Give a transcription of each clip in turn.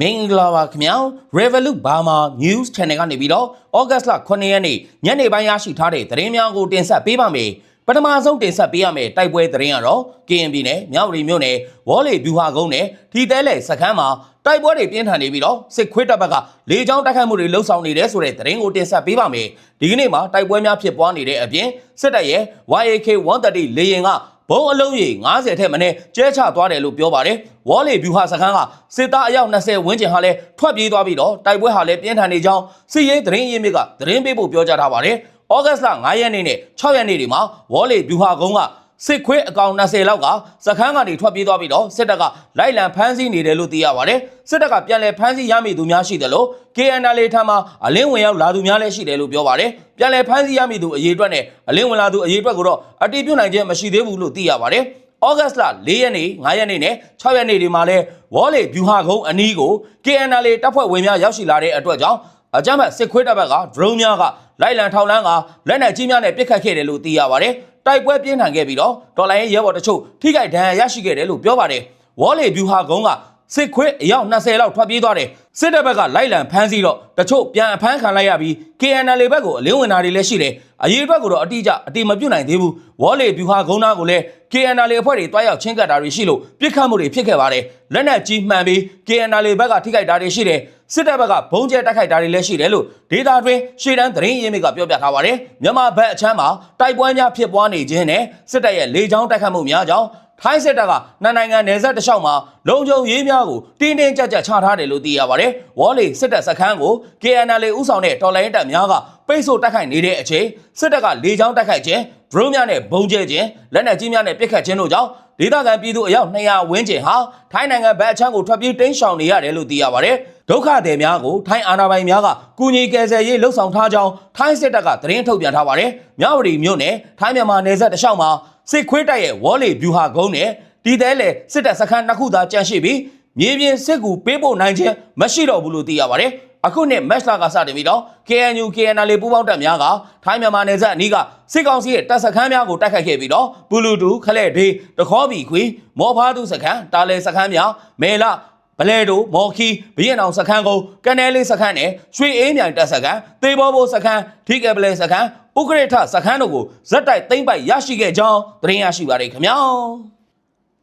မင်္ဂလာပါခင်ဗျာ Revolut Burma News Channel ကနေပြီးတော့ August လ9ရက်နေ့ညနေပိုင်းရရှိထားတဲ့သတင်းများကိုတင်ဆက်ပေးပါမယ်ပထမဆုံးတင်ဆက်ပေးရမယ့်တိုက်ပွဲသတင်းကတော့ KNB နဲ့မြောက်ရီမြို့နယ်ဝေါ်လီဗျူဟာကုန်းနဲ့ထီတဲလေစခန်းမှာတိုက်ပွဲတွေပြင်းထန်နေပြီးတော့စစ်ခွေးတပ်ဘက်ကလေကြောင်းတိုက်ခိုက်မှုတွေလှုပ်ဆောင်နေတယ်ဆိုတဲ့သတင်းကိုတင်ဆက်ပေးပါမယ်ဒီကနေ့မှာတိုက်ပွဲများဖြစ်ပွားနေတဲ့အပြင်စစ်တပ်ရဲ့ YAK 130လေရင်က ဘုံအလုံးကြီး90ထက်မနည်းကျဲချသွားတယ်လို့ပြောပါတယ်။ဝေါ်လီဗျူဟာစခန်းကစစ်သားအယောက်20ဝန်းကျင်ဟာလည်းထွက်ပြေးသွားပြီးတော့တိုက်ပွဲဟာလည်းပြင်းထန်နေကြောင်းစစ်ရေးသတင်းရင်းမြစ်ကသတင်းပေးဖို့ပြောကြားထားပါတယ်။ဩဂတ်စ်လ9ရက်နေ့နဲ့6ရက်နေ့တွေမှာဝေါ်လီဗျူဟာကုန်းက စစ်ခွေးအကောင်20လောက်ကစခန်းကနေထွက်ပြေးသွားပြီးတော့စစ်တပ်ကလိုက်လံဖမ်းဆီးနေတယ်လို့သိရပါတယ်။စစ်တပ်ကပြန်လည်ဖမ်းဆီးရမိသူများရှိတယ်လို့ KNL ထံမှအလင်းဝင်ရောက်လာသူများလည်းရှိတယ်လို့ပြောပါတယ်။ပြန်လည်ဖမ်းဆီးရမိသူအရေးအတွက်နဲ့အလင်းဝင်လာသူအရေးအတွက်ကိုတော့အတည်ပြုနိုင်ခြင်းမရှိသေးဘူးလို့သိရပါတယ်။ဩဂတ်စ်လ4ရက်နေ့5ရက်နေ့နဲ့6ရက်နေ့ဒီမှာလဲဝေါ်လေဗျူဟာကုန်းအနီးကို KNL တပ်ဖွဲ့ဝင်များရောက်ရှိလာတဲ့အတွက်ကြောင့်အကြမ်းဖက်စစ်ခွေးတပ်ဘက်က drone များကလိုက်လံထောက်လန်းကလက်နက်ကြီးများနဲ့ပစ်ခတ်ခဲ့တယ်လို့သိရပါတယ်။ တိုက်ပွဲပြင်းထန်ခဲ့ပြီးတော့ဒေါ်လာရဲ့ရဲဘော်တချို့ထိခိုက်ဒဏ်ရာရရှိခဲ့တယ်လို့ပြောပါတယ်။ဝေါ်လေဗျူဟာကုန်းကစစ်ခွေးအယောက်20လောက်ထွက်ပြေးသွားတယ်။စစ်တပ်ဘက်ကလိုက်လံဖမ်းဆီးတော့တချို့ပြန်အဖမ်းခံလိုက်ရပြီး KNL ဘက်ကိုအလင်းဝင်တာတွေလည်းရှိတယ်။ အရေးအတွက်ကိုတော့အတိအကျအတိမပြုတ်နိုင်သေးဘူး။ဝေါ်လေဗျူဟာကုန်းသားကိုလည်း KNL အဖွဲ့တွေတွားရောက်ချင်းကပ်တာတွေရှိလို့ပြစ်ခတ်မှုတွေဖြစ်ခဲ့ပါတယ်။လက်နက်ကြီးမှန်ပြီး KNL ဘက်ကထိခိုက်တာတွေရှိတယ်။စစ်တပ်ဘက်ကဘုံကျဲတိုက်ခိုက်တာတွေလည်းရှိတယ်လို့ဒေတာတွင်ရှေ့တန်းသတင်းရင်းမြစ်ကပြောပြထားပါတယ်။မြန်မာဘက်အချမ်းမှာတိုက်ပွဲများဖြစ်ပွားနေခြင်းနဲ့စစ်တပ်ရဲ့လေကြောင်းတိုက်ခတ်မှုများကြောင့်ထိုင်းစစ်တပ်ကနှစ်နိုင်ငံနယ်စပ်တစ်လျှောက်မှာလုံခြုံရေးများကိုတင်းတင်းကြပ်ကြပ်ချထားတယ်လို့သိရပါတယ်။ဝေါ်လီစစ်တပ်စခန်းကို KNL ဥဆောင်တဲ့တော်လိုင်းတပ်များက ပိတ်ဆို့တိုက်ခိုက်နေတဲ့အချိန်စစ်တပ်ကလေကြောင်းတိုက်ခိုက်ခြင်း drone များနဲ့ဘုံကျဲခြင်းလက်နက်ကြီးများနဲ့ပစ်ခတ်ခြင်းတို့ကြောင့်ဒေသခံပြည်သူအယောက်200ဝန်းကျင်ဟာထိုင်းနိုင်ငံဘက်အချမ်းကိုထွက်ပြေးတိမ်းရှောင်နေရတယ်လို့သိရပါတယ်။ဒုက္ခသည်များကိုထိုင်းအာဏာပိုင်များကကူညီကယ်ဆယ်ရေးလှုပ်ဆောင်ထားကြောင်းထိုင်းစစ်တပ်ကသတင်းထုတ်ပြန်ထားပါတယ်။မြဝတီမြို့နယ်ထိုင်းမြန်မာနယ်စပ်တစ်လျှောက်မှာစစ်ခွေးတပ်ရဲ့ဝေါ်လီဗျူဟာကုန်းနဲ့ဒီတဲလေစစ်တပ်စခန်းနှစ်ခုသာကျန်ရှိပြီးမြေပြင်စစ်ကူပေးပို့နိုင်ခြင်းမရှိတော့ဘူးလို့သိရပါတယ်။ အခုနှစ်မက်စလာကစတင်ပြီးတော့ KNU KNL ပူးပေါင်းတပ်များကထိုင်းမြန်မာနယ်စပ်အနီးကစစ်ကောင်စီရဲ့တပ်စခန်းများကိုတိုက်ခိုက်ခဲ့ပြီးတော့ပူလူတူခလဲ့ဒေးတခေါဘီခွေမော်ဖားသူစခန်းတာလဲစခန်းများမဲလာဗလဲတိုမော်ခီဘီယန်အောင်စခန်းကုန်းကန်နဲလေးစခန်းနဲ့ရွှေအေးမြိုင်တပ်စခန်းသေဘောဘိုစခန်းထီကပလဲစခန်းဥက္ကရထစခန်းတို့ကိုဇက်တိုက်သိမ့်ပိုက်ရရှိခဲ့ကြောင်းသတင်းရရှိပါရခင်ဗျာ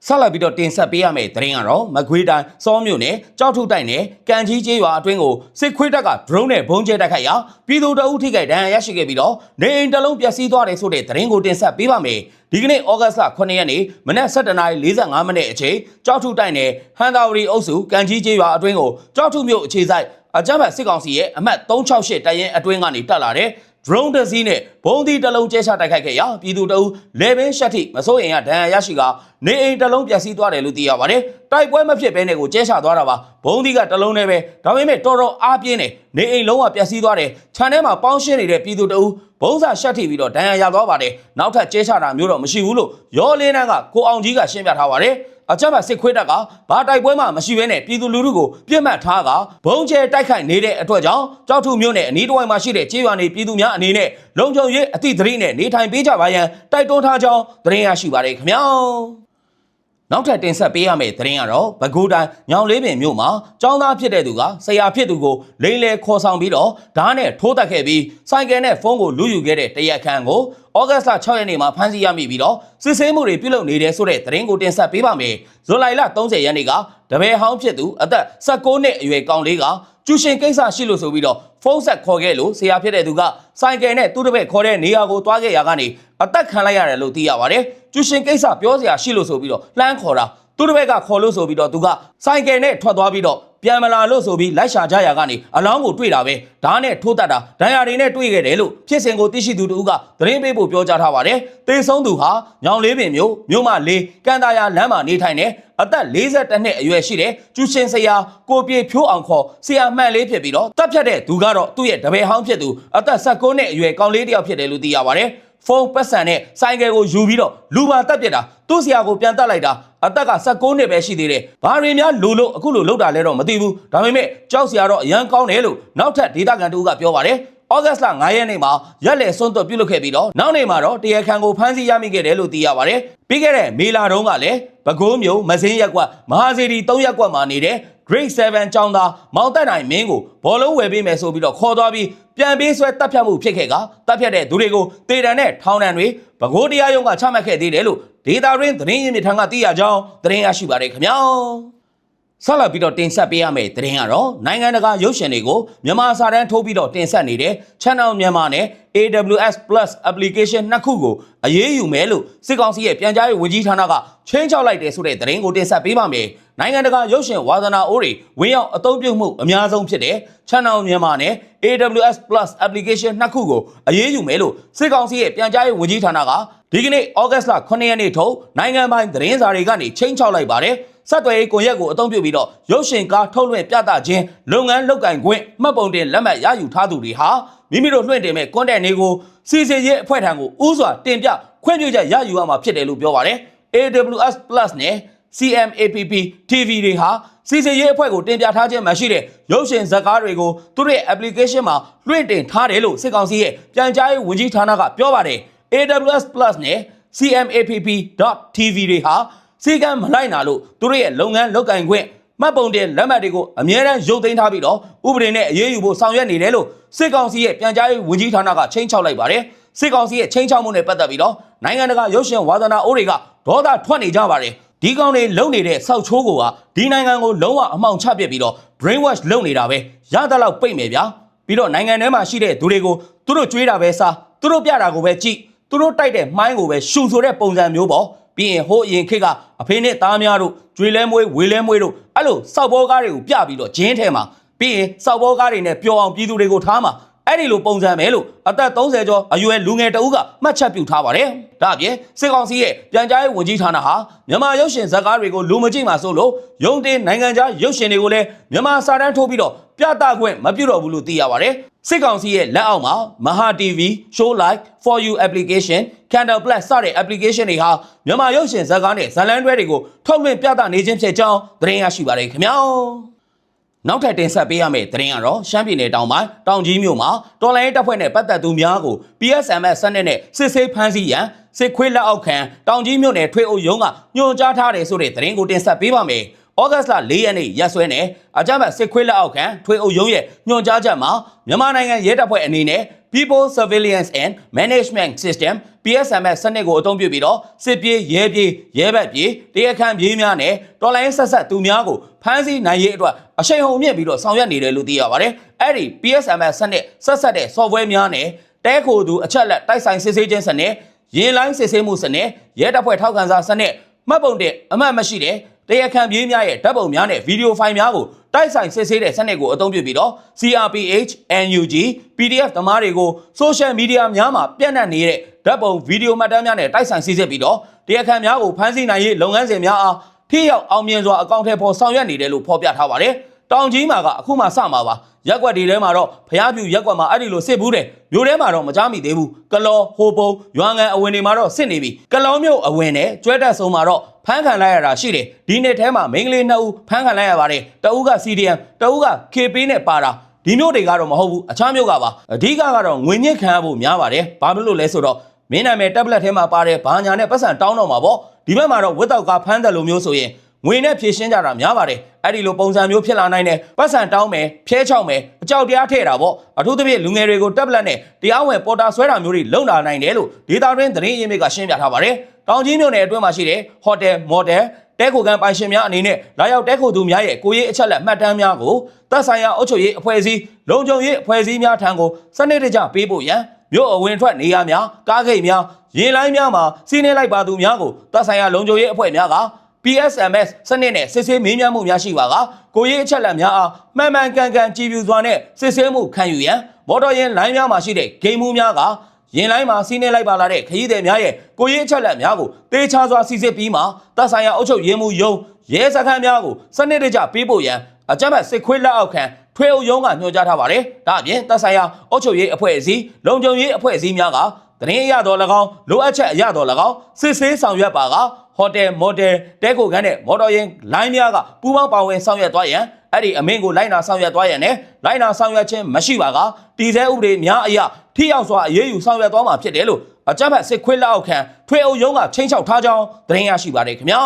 ဆက်လက်ပြီးတော့တင်ဆက်ပေးရမယ့်သတင်းကတော့မကွေးတိုင်းစောမြို့နယ်ကြောက်ထုတိုက်နယ်ကံကြီးကျေးရွာအတွင်းကိုစစ်ခွေးတပ်က drone နဲ့ဘုံကျဲတိုက်ခိုက်ရာပြည်သူတအုပ်ထိခိုက်ဒဏ်ရာရရှိခဲ့ပြီးတော့နေအိမ်တစ်လုံးပျက်စီးသွားတယ်ဆိုတဲ့သတင်းကိုတင်ဆက်ပေးပါမယ်ဒီကနေ့ဩဂတ်စ်လ9ရက်နေ့မနက်7:45မိနစ်အချိန်ကြောက်ထုတိုက်နယ်ဟန်တာဝရီအုပ်စုကံကြီးကျေးရွာအတွင်းကိုကြောက်ထုမြို့အခြေစိုက်အကြမ်းဖက်စစ်ကောင်စီရဲ့အမှတ်368တပ်ရင်းအတွင်းကနေတက်လာတဲ့ drone တစ်စီးနဲ့ဘုံဒီတစ်လုံးကျဲချတိုက်ခိုက်ခဲ့ရာပြည်သူတအုပ်လေဘင်းရှက်ထိမစိုးရင်ကဒဏ်ရာရရှိကနေအိမ်တစ်လုံးပျက်စီးသွားတယ်လို့သိရပါတယ်။တိုက်ပွဲမဖြစ်ဘဲနဲ့ကိုကျဲချသွားတာပါ။ဘုံဒီကတစ်လုံးနဲ့ပဲဒါပေမဲ့တော်တော်အားပြင်းတယ်။ နေအိမ်လုံးဝပျက်စီးသွားတယ်။ခြံထဲမှာပေါင်းရှင်းနေတဲ့ပြည်သူတအုပ်ဘုံစာရှက်ထိပြီးတော့ဒဏ်ရာရသွားပါတယ်။နောက်ထပ်ကျဲချတာမျိုးတော့မရှိဘူးလို့ရောလေးနန်းကကိုအောင်ကြီးကရှင်းပြထားပါတယ်။အကြမ်းဖက်စစ်ခွေးတပ်ကဘာတိုက်ပွဲမှမရှိဘဲနဲ့ပြည်သူလူထုကိုပြစ်မှတ်ထားကဘုံကျဲတိုက်ခိုက်နေတဲ့အတွက်ကြောင့်ကြောက်ထုမြို့နယ်အနီးတစ်ဝိုက်မှာရှိတဲ့ကျေးရွာနေပြည်သူများအနေနဲ့လုံခြုံရေးအသည့်သတိနဲ့နေထိုင်ပေးကြပါရန်တိုက်တွန်းထားကြောင်းသတင်းရရှိပါရခင်ဗျာ နောက်ထပ်တင်ဆက်ပေးရမယ့်သတင်းကတော့ပဲခူးတိုင်းညောင်လေးပင်မြို့မှာចောင်းသားဖြစ်တဲ့သူကဆရာဖြစ်သူကိုလိမ့်လေခေါ်ဆောင်ပြီးတော့ဓာတ်နဲ့ထိုးတက်ခဲ့ပြီးဆိုင်ကယ်နဲ့ဖုန်းကိုလူယူခဲ့တဲ့တရက်ခန့်ကိုဩဂတ်စ်လ6ရက်နေ့မှာဖမ်းဆီးရမိပြီးတော့စစ်ဆေးမှုတွေပြုလုပ်နေတယ်ဆိုတဲ့သတင်းကိုတင်ဆက်ပေးပါမယ်။ဇူလိုင်လ30ရက်နေ့ကတပည့်ဟောင်းဖြစ်သူအသက်16နှစ်အရွယ်ကောင်လေးက ကျူရှင်ကိစ္စရှိလို့ဆိုပြီးတော့ဖုန်းဆက်ခေါ်ခဲ့လို့ဆရာဖြစ်တဲ့သူကဆိုင်ကယ်နဲ့သူ့တပည့်ခေါ်တဲ့နေရာကိုတွားခဲ့ရာကနေအသက်ခံလိုက်ရတယ်လို့သိရပါတယ်။ကျူရှင်ကိစ္စပြောစရာရှိလို့ဆိုပြီးတော့လှမ်းခေါ်တာ သူ့တပည့်ကခေါ်လို့ဆိုပြီးတော့သူကဆိုင်ကယ်နဲ့ထွက်သွားပြီးတော့ပြန်မလာလို့ဆိုပြီးလိုက်ရှာကြရာကနေအလောင်းကိုတွေ့တာပဲဓာတ်နဲ့ထိုးတတ်တာဒဏ်ရာတွေနဲ့တွေ့ခဲ့တယ်လို့ဖြစ်စဉ်ကိုသိရှိသူတို့ကသတင်းပေးဖို့ပြောကြားထားပါတယ်တေဆုံးသူဟာညောင်လေးပင်မြို့မြို့မလေးကန်တာယာလမ်းမှာနေထိုင်နေအသက်42နှစ်အရွယ်ရှိတဲ့ကျူရှင်ဆရာကိုပြေဖြိုးအောင်ခေါ်ဆရာမှန်လေးဖြစ်ပြီးတော့တပ်ဖြတ်တဲ့သူကတော့သူ့ရဲ့တပည့်ဟောင်းဖြစ်သူအသက်16နှစ်အရွယ်ကောင်လေးတစ်ယောက်ဖြစ်တယ်လို့သိရပါတယ်ဖုန်းပတ်စံနဲ့ဆိုင်ကယ်ကိုယူပြီးတော့လူပါတက်ပြစ်တာ သူ့ဆရာကိုပြန်တက်လိုက်တာအသက်က16နှစ်ပဲရှိသေးတယ်။ဘာတွေများလိုလို့အခုလိုလောက်တာလဲတော့မသိဘူး။ဒါပေမဲ့ကြောက်ဆရာတော့အရန်ကောင်းတယ်လို့နောက်ထပ်ဒေတာကန်တူကပြောပါတယ်။ဩဂတ်စ်လ9ရက်နေ့မှာရက်လက်စွန့်သွတ်ပြုလုပ်ခဲ့ပြီးတော့နောက်နေ့မှာတော့တရားခံကိုဖမ်းဆီးရမိခဲ့တယ်လို့သိရပါတယ်။ပြီးခဲ့တဲ့မေလာတုန်းကလည်းပဲခူးမြို့မစင်းရက်ကွက်မဟာစီရီ3ရက်ကွက်မှာနေတဲ့ grade 7ကျောင်းသားမောင်တက်နိုင်မင်းကိုဘောလုံးဝယ်ပေးမယ်ဆိုပြီးတော့ခေါ်သွားပြီး ပြန်ပေးဆွဲတပ်ဖြတ်မှုဖြစ်ခဲ့ကတပ်ဖြတ်တဲ့သူတွေကိုတေတံနဲ့ထောင်ဒဏ်တွေဗကိုးတရားရုံးကချမှတ်ခဲ့သေးတယ်လို့ဒေတာရင်းသတင်းရင်းမြစ်ထံကသိရကြောင်းသတင်းရရှိပါတယ်ခင်ဗျာ ဆက်လက်ပြီးတော့တင်ဆက်ပေးရမယ့်သတင်းကတော့နိုင်ငံတကာရုပ်ရှင်တွေကိုမြန်မာစာတန်းထိုးပြီးတော့တင်ဆက်နေတဲ့ Channel မြန်မာနဲ့ AWS Plus application နှစ်ခုကိုအရေးယူမယ်လို့စစ်ကောင်စီရဲ့ပြန်ကြားရေးဝန်ကြီးဌာနကချင်းချောက်လိုက်တယ်ဆိုတဲ့သတင်းကိုတင်ဆက်ပေးပါမယ်။နိုင်ငံတကာရုပ်ရှင်ဝါသနာအိုးတွေဝင်ရောက်အသုံးပြုမှုအများဆုံးဖြစ်တဲ့ Channel မြန်မာနဲ့ AWS Plus application နှစ်ခုကိုအရေးယူမယ်လို့စစ်ကောင်စီရဲ့ပြန်ကြားရေးဝန်ကြီးဌာနကဒီကနေ့ဩဂတ်စ်လ9ရက်နေ့ထုတ်နိုင်ငံပိုင်သတင်းစာတွေကနေချင်းချောက်လိုက်ပါတယ်။ ဆက်သွယ်ရေးကွန်ရက်ကိုအသုံးပြုပြီးတော့ရုပ်ရှင်ကားထုတ်လွှင့်ပြသခြင်းလုပ်ငန်းလုပ်ကင်ခွင့်မှတ်ပုံတင်လက်မှတ်ရယူထားသူတွေဟာမိမိတို့လွှင့်တင်မဲ့ content တွေကိုစီစီရေးအဖွဲ့ထံကိုဥစွာတင်ပြခွင့်ပြုချက်ရယူရမှာဖြစ်တယ်လို့ပြောပါတယ်။ AWS Plus နဲ့ CMAPP TV တွေဟာစီစီရေးအဖွဲ့ကိုတင်ပြထားခြင်းမရှိတဲ့ရုပ်ရှင်ဇာတ်ကားတွေကိုသူတို့ရဲ့ application မှာလွှင့်တင်ထားတယ်လို့စစ်ကောင်စီရဲ့ပြန်ကြားရေးဝန်ကြီးဌာနကပြောပါတယ်။ AWS Plus နဲ့ CMAPP.tv တွေဟာ စီကံမလိုက်နာလို့သူတို့ရဲ့လုပ်ငန်းလုပ်ကင်ခွင့်မှတ်ပုံတင်လက်မှတ်တွေကိုအမြဲတမ်းရုပ်သိမ်းထားပြီးတော့ဥပဒေနဲ့အရေးယူဖို့ဆောင်ရွက်နေတယ်လို့စစ်ကောင်စီရဲ့ပြန်ကြားရေးဝန်ကြီးဌာနကချိန်ချောက်လိုက်ပါတယ်စစ်ကောင်စီရဲ့ချိန်ချောက်မှုနဲ့ပတ်သက်ပြီးတော့နိုင်ငံတကာရုပ်ရှင်ဝါသနာအိုးတွေကဒေါသထွက်နေကြပါတယ်ဒီကောင်တွေလုံနေတဲ့စောက်ချိုးကိုကဒီနိုင်ငံကိုလုံးဝအမှောင်ချပစ်ပြီးတော့ brain wash လုပ်နေတာပဲရတဲ့လောက်ပိတ်မယ်ဗျာပြီးတော့နိုင်ငံထဲမှာရှိတဲ့သူတွေကိုသူတို့ကြွေးတာပဲစားသူတို့ပြတာကိုပဲကြည့်သူတို့တိုက်တဲ့မိုင်းကိုပဲရှူဆိုတဲ့ပုံစံမျိုးပေါ့ ပြီးရင်ဟိုးအရင်ခေတ်ကအဖေနဲ့သားများတို့ကျွေလဲမွေးဝေလဲမွေးတို့အဲ့လိုစောက်ဘောကားတွေကိုပြပြီးတော့ဂျင်းထဲမှာပြီးရင်စောက်ဘောကားတွေနဲ့ပျော်အောင်ပြည်သူတွေကိုထားမှာအဲ့ဒီလိုပုံစံပဲလို့အသက်30ကျော်အရွယ်လူငယ်တအုပ်ကမှတ်ချက်ပြုထားပါတယ်။ဒါအပြင်စစ်ကောင်စီရဲ့ပြန်ကြားရေးဝန်ကြီးဌာနဟာမြန်မာရုပ်ရှင်ဇာတ်ကားတွေကိုလူမကြည့်မှာဆိုလို့ရုံတင်နိုင်ငံခြားရုပ်ရှင်တွေကိုလည်းမြန်မာစာတန်းထိုးပြီးတော့ ပြသခွင့်မပြုတော့ဘူးလို့သိရပါတယ်။စစ်ကောင်စီရဲ့လက်အောက်မှာမဟာ TV, Show Like, For You application, Candle Plus စတဲ့ application တွေဟာမြန်မာရုပ်ရှင်ဇာတ်ကားနဲ့ဇာတ်လမ်းတွဲတွေကိုထုတ်လွှင့်ပြသနေခြင်းဖြစ်ကြောင်းသတင်းရရှိပါတယ်ခင်ဗျာ။နောက်ထပ်တင်ဆက်ပေးရမယ့်သတင်းကတော့ရှမ်းပြည်နယ်တောင်ပိုင်းတောင်ကြီးမြို့မှာတော်လိုင်းတပ်ဖွဲ့နဲ့ပတ်သက်သူများကို PSMS စနစ်နဲ့စစ်ဆေးဖမ်းဆီးရန်စစ်ခွေးလက်အောက်ခံတောင်ကြီးမြို့နယ်ထွေအုပ်ရုံးကညွှန်ကြားထားတယ်ဆိုတဲ့သတင်းကိုတင်ဆက်ပေးပါမယ်။ ဩဂတ်စ်လ၄ရက်နေ့ရက်စွဲနဲ့အကြမ်းဖက်စစ်ခွေးလက်အောက်ခံထွေအုပ်ရုံးရဲ့ညွှန်ကြားချက်မှာမြန်မာနိုင်ငံရဲတပ်ဖွဲ့အနေနဲ့ People Surveillance and Management System PSMS စနစ်ကိုအသုံးပြုပြီးတော့စစ်ပြေးရဲပြေးရဲဘက်ပြေးတရားခံပြေးများနဲ့တော်လိုင်းဆက်ဆက်သူများကိုဖမ်းဆီးနိုင်ရေးအတွက်အရှိန်ဟုန်မြင့်ပြီးတော့ဆောင်ရွက်နေတယ်လို့သိရပါတယ်။အဲ့ဒီ PSMS စနစ်ဆက်ဆက်တဲ့ software များနဲ့တဲခိုသူအချက်လက်တိုက်ဆိုင်စစ်ဆေးခြင်းစနစ်ရေလိုင်းစစ်ဆေးမှုစနစ်ရဲတပ်ဖွဲ့ထောက်ခံစာစနစ်မှတ်ပုံတင်အမှတ်မရှိတဲ့ တရားခံပြေးများရဲ့ဓာတ်ပုံများနဲ့ဗီဒီယိုဖိုင်များကိုတိုက်ဆိုင်စစ်ဆေးတဲ့စနစ်ကိုအသုံးပြုပြီးတော့ CRPH, NUG, PDF သမားတွေကို social media များမှာပြန့်နှံ့နေတဲ့ဓာတ်ပုံဗီဒီယိုမှတ်တမ်းများနဲ့တိုက်ဆိုင်စစ်ဆေးပြီးတော့တရားခံများကိုဖမ်းဆီးနိုင်ရေးလုပ်ငန်းစဉ်များအားထိရောက်အောင်မြင်စွာအကောင့်ထဲပေါ်ဆောင်ရွက်နေတယ်လို့ဖော်ပြထားပါတယ်။တောင်ကြီးမှာကအခုမှစမှာပါရက်ွက်ဒီထဲမှာတော့ဖျားပြူရက်ွက်မှာအဲ့ဒီလိုစစ်ဘူးတယ်မြို့ထဲမှာတော့မကြားမိသေးဘူးကလောဟိုပုံရွာငံအဝင်တွေမှာတော့စစ်နေပြီကလောမြို့အဝင်နဲ့ကျွဲတက်ဆုံးမှာတော့ ဖမ်းခံလိုက်ရတာရှိတယ်ဒီနေ့ထဲမှာမိန်းကလေးနှစ်ဦးဖမ်းခံလိုက်ရပါတယ်တဦးက CDM တဦးက KP နဲ့ပါတာဒီမျိုးတွေကတော့မဟုတ်ဘူးအခြားမျိုးကပါအဓိကကတော့ငွေညစ်ခံရဖို့များပါတယ်ဘာဖြစ်လို့လဲဆိုတော့မင်းနာမည် tablet ထဲမှာပါတယ်ဘာညာနဲ့ပတ်စံတောင်းတော့မှာပေါ့ဒီဘက်မှာတော့ဝက်တောက်ကဖမ်းတယ်လို့မျိုးဆိုရင်ငွေနဲ့ဖြည့်ရှင်းကြတာများပါတယ်အဲ့ဒီလိုပုံစံမျိုးဖြစ်လာနိုင်တယ်ပတ်စံတောင်းမယ်ဖျဲချောက်မယ်အကြောက်တရားထည့်တာပေါ့အထူးသဖြင့်လူငယ်တွေကို tablet နဲ့တရားဝင်ပေါ်တာဆွဲတာမျိုးတွေလုံလာနိုင်တယ်လို့ဒေတာတွင်းသတင်းရင်းမြစ်ကရှင်းပြထားပါတယ် တောင်ကြီးမြို့နယ်အတွင်းမှာရှိတဲ့ဟိုတယ်မော်တယ်တဲခိုကန်ပိုင်ရှင်များအနေနဲ့လာရောက်တဲခိုသူများရဲ့ကိုရေးအချက်လက်မှတ်တမ်းများကိုသက်ဆိုင်ရာအုပ်ချုပ်ရေးအဖွဲ့အစည်းလုံခြုံရေးအဖွဲ့အစည်းများထံကိုစနစ်တကျပေးဖို့ရန်မြို့အဝင်ထွက်နေရာများကားဂိတ်များရေလိုင်းများမှာစီးနှင်းလိုက်ပါသူများကိုသက်ဆိုင်ရာလုံခြုံရေးအဖွဲ့များက PSMS စနစ်နဲ့စစ်ဆေးမေးမြန်းမှုများရှိပါကကိုရေးအချက်လက်များအားမှန်မှန်ကန်ကန်ကြည်ပြူစွာနဲ့စစ်ဆေးမှုခံယူရန်မော်တော်ယာဉ်လိုင်းများမှာရှိတဲ့ဂိမ်းမှုများက ရင်လိုင်းမှာစီးနှင်းလိုက်ပါလာတဲ့ခရီးသည်များရဲ့ကိုရေးအချက်လက်များကိုတေချာစွာစစ်ဆေးပြီးမှသက်ဆိုင်ရာအုပ်ချုပ်ရေးမှူးရုံးရဲစခန်းများကိုစနစ်တကျပေးဖို့ရန်အကြမ်းဖက်စစ်ခွေးလက်အောက်ခံထွေအုပ်ရုံးကညွှန်ကြားထားပါတယ်။ဒါအပြင်သက်ဆိုင်ရာအုပ်ချုပ်ရေးအဖွဲ့အစည်းလုံခြုံရေးအဖွဲ့အစည်းများကတရင်ရတော်၎င်းလိုအပ်ချက်အရတော်၎င်းစစ်ဆေးဆောင်ရွက်ပါကဟိုတယ်မော်တယ်တဲကိုကန်းနဲ့မော်တော်ယာဉ်လိုင်းများကပူးပေါင်းပါဝင်ဆောင်ရွက်သွားရန်အဲ့ဒီအမင်းကိုလိုက်နာဆောင်ရွက်သွားရန်နဲ့လိုက်နာဆောင်ရွက်ခြင်းမရှိပါကတည်ဆဲဥပဒေများအရာ ထိရောက်စွာအရေးယူဆောင်ရွက်သွားမှာဖြစ်တယ်လို့အကြမ်းဖက်စစ်ခွေးလက်အောက်ခံထွေအုပ်ရုံးကချင်းချောက်ထားကြောင်းသတင်းရရှိပါတယ်ခင်ဗျာ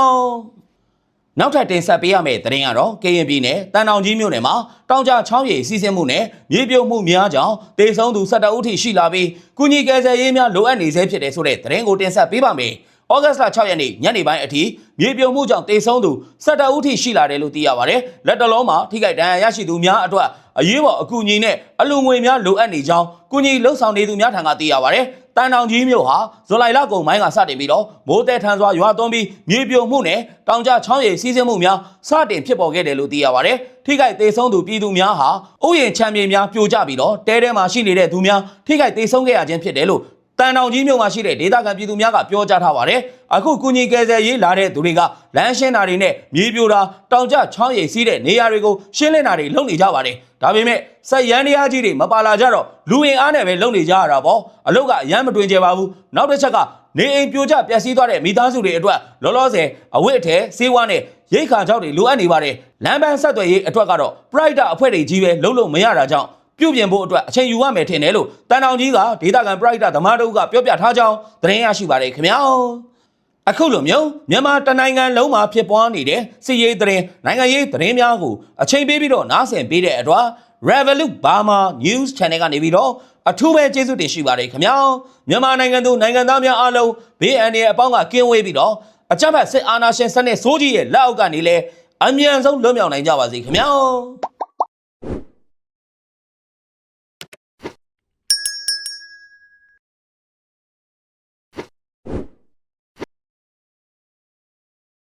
နောက်ထပ်တင်ဆက်ပေးရမယ့်သတင်းကတော့ကရင်ပြည်နယ်တန်တောင်ကြီးမြို့နယ်မှာတောင်ကျချောင်းရည်စီးဆင်းမှုနဲ့မြေပြုတ်မှုများကြောင့်တေဆုံးသူ12ဦးထိရှိလာပြီးကုညီကယ်ဆယ်ရေးများလိုအပ်နေဆဲဖြစ်တယ်ဆိုတဲ့သတင်းကိုတင်ဆက်ပေးပါမယ်။ ဩဂတ်စ်လ6ရက်နေ့ညနေပိုင်းအထိမြေပြုတ်မှုကြောင့်တေဆုံးသူ12ဦးထိရှိလာတယ်လို့သိရပါတယ်။လက်တလုံးမှာထိခိုက်ဒဏ်ရာရရှိသူများအတွက်အရေးပေါ်အကူအညီနဲ့အလူငွေများလိုအပ်နေကြောင်းကုညီလှုပ်ဆောင်နေသူများထံကသိရပါတယ်။တန်တောင်ကြီးမြို့ဟာဇူလိုင်လကုန်ပိုင်းကစတင်ပြီးတော့မိုးတဲထန်စွာရွာသွန်းပြီးမြေပြိုမှုနဲ့တောင်ကျချောင်းရည်စီးဆင်းမှုများစတင်ဖြစ်ပေါ်ခဲ့တယ်လို့သိရပါတယ်။ထိခိုက်သေးဆုံးသူပြည်သူများဟာဥယျာဉ်ချမ်းမြေများပြိုကျပြီးတော့တဲထဲမှာရှိနေတဲ့သူများထိခိုက်သေးဆုံးခဲ့ရခြင်းဖြစ်တယ်လို့ တန်တောင်ကြီးမြို့မှာရှိတဲ့ဒေသခံပြည်သူများကပြောကြားထားပါတယ်။အခုကုညီကယ်ဆယ်ရေးလာတဲ့သူတွေကလမ်းရှင်းတာတွေနဲ့မြေပြိုတာတောင်ကျချောင်းရည်စီးတဲ့နေရာတွေကိုရှင်းလင်းတာတွေလုပ်နေကြပါတယ်။ဒါပေမဲ့စက်ရန်တရားကြီးတွေမပါလာကြတော့လူဝင်အားနဲ့ပဲလုပ်နေကြရတာပေါ့။အလုတ်ကအရန်မတွင်ကြပါဘူး။နောက်တစ်ချက်ကနေအိမ်ပြိုကျပျက်စီးသွားတဲ့မိသားစုတွေအတွက်လောလောဆယ်အဝတ်အထည်စေးဝါးနဲ့ရိတ်ခါကြောက်တွေလိုအပ်နေပါတယ်။လမ်းပန်းဆက်သွယ်ရေးအတွက်ကတော့ pride အဖွဲ့တွေကြီးပဲလုံးလို့မရတာကြောင့် ပြုပြင်ဖို့အတွက်အချိန်ယူရမယ်ထင်တယ်လို့တန်တောင်ကြီးကဒေသခံ pride သမားတို့ကပြောပြထားကြောင်းသတင်းရရှိပါတယ်ခင်ဗျာ။အခုလိုမျိုးမြန်မာတနိုင်ငံလုံးမှာဖြစ်ပွားနေတဲ့စစ်ရေးသတင်းနိုင်ငံရေးသတင်းများကိုအချိန်ပေးပြီးတော့နားဆင်ပေးတဲ့အတွက် Revolut Burma News Channel ကနေပြီးတော့အထူးပဲကျေးဇူးတင်ရှိပါတယ်ခင်ဗျာမြန်မာနိုင်ငံသူနိုင်ငံသားများအားလုံးဘေးအန္တရာယ်အပေါင်းကကင်းဝေးပြီးတော့အကြမ်းဖက်စစ်အာဏာရှင်စနစ်စိုးကြီးရဲ့လက်အောက်ကနေလဲအမြန်ဆုံးလွတ်မြောက်နိုင်ကြပါစေခင်ဗျာ